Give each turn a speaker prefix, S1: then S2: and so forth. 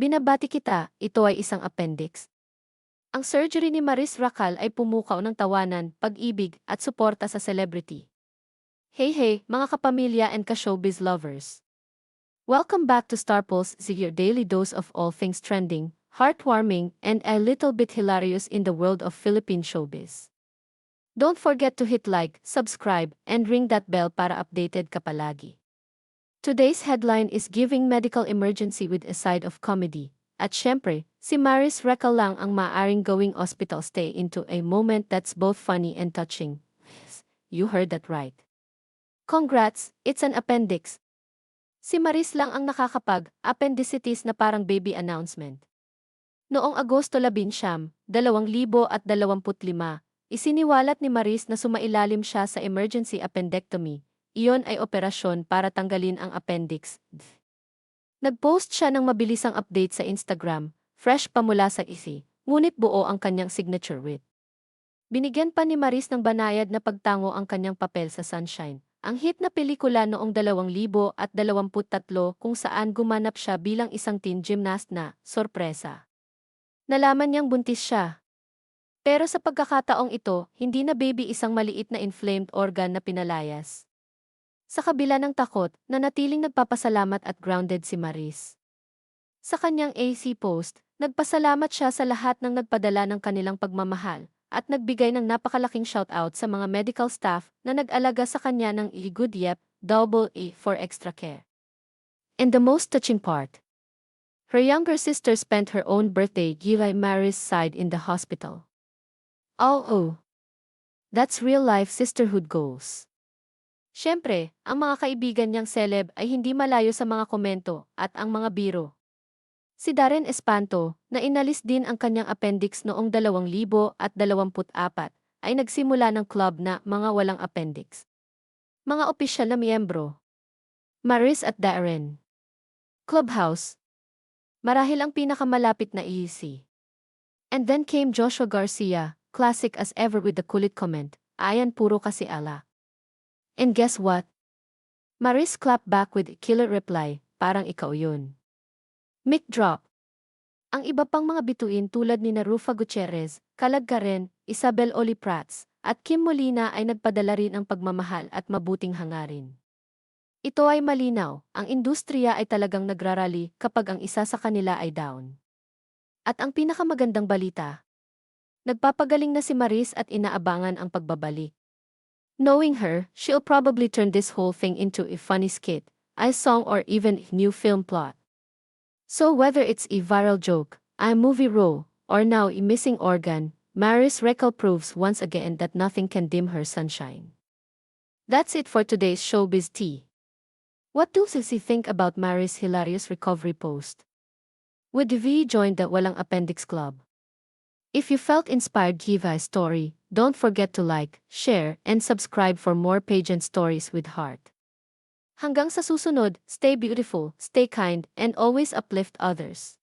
S1: Binabati kita, ito ay isang appendix. Ang surgery ni Maris Racal ay pumukaw ng tawanan, pag-ibig, at suporta sa celebrity. Hey hey, mga kapamilya and ka-showbiz lovers. Welcome back to Star Pulse, your daily dose of all things trending, heartwarming, and a little bit hilarious in the world of Philippine showbiz. Don't forget to hit like, subscribe, and ring that bell para updated ka palagi. Today's headline is Giving Medical Emergency with a Side of Comedy. At syempre, si Maris Recal lang ang maaring going hospital stay into a moment that's both funny and touching. You heard that right. Congrats, it's an appendix. Si Maris lang ang nakakapag, appendicitis na parang baby announcement. Noong Agosto 11, 2025, isiniwalat ni Maris na sumailalim siya sa emergency appendectomy, iyon ay operasyon para tanggalin ang appendix. Nagpost siya ng mabilisang update sa Instagram, fresh pa mula sa isi, ngunit buo ang kanyang signature with. Binigyan pa ni Maris ng banayad na pagtango ang kanyang papel sa Sunshine, ang hit na pelikula noong 2023 kung saan gumanap siya bilang isang teen gymnast na, sorpresa. Nalaman niyang buntis siya. Pero sa pagkakataong ito, hindi na baby isang maliit na inflamed organ na pinalayas. Sa kabila ng takot, nanatiling nagpapasalamat at grounded si Maris. Sa kanyang AC post, nagpasalamat siya sa lahat ng nagpadala ng kanilang pagmamahal at nagbigay ng napakalaking shoutout sa mga medical staff na nag-alaga sa kanya ng E Good Yep, Double E for extra care. And the most touching part, her younger sister spent her own birthday by Maris' side in the hospital. Oh, oh. That's real life sisterhood goals. Siyempre, ang mga kaibigan niyang celeb ay hindi malayo sa mga komento at ang mga biro. Si Darren Espanto, na inalis din ang kanyang appendix noong 2024, ay nagsimula ng club na mga walang appendix. Mga opisyal na miyembro. Maris at Darren. Clubhouse. Marahil ang pinakamalapit na easy. And then came Joshua Garcia, classic as ever with the kulit comment, ayan puro kasi ala. And guess what? Maris clapped back with a killer reply, parang ikaw yun. Mic drop. Ang iba pang mga bituin tulad ni Narufa Gutierrez, Kalag Karen, Isabel Oli Prats, at Kim Molina ay nagpadala rin ang pagmamahal at mabuting hangarin. Ito ay malinaw, ang industriya ay talagang nagrarally kapag ang isa sa kanila ay down. At ang pinakamagandang balita, nagpapagaling na si Maris at inaabangan ang pagbabalik. Knowing her, she'll probably turn this whole thing into a funny skit, a song or even a new film plot. So whether it's a viral joke, a movie role, or now a missing organ, Maris Reckel proves once again that nothing can dim her sunshine. That's it for today's Showbiz Tea. What do you think about Maris' hilarious recovery post? Would V join the Walang Appendix Club? If you felt inspired give a story, don't forget to like, share, and subscribe for more pageant stories with heart. Hanggang sa susunod, stay beautiful, stay kind, and always uplift others.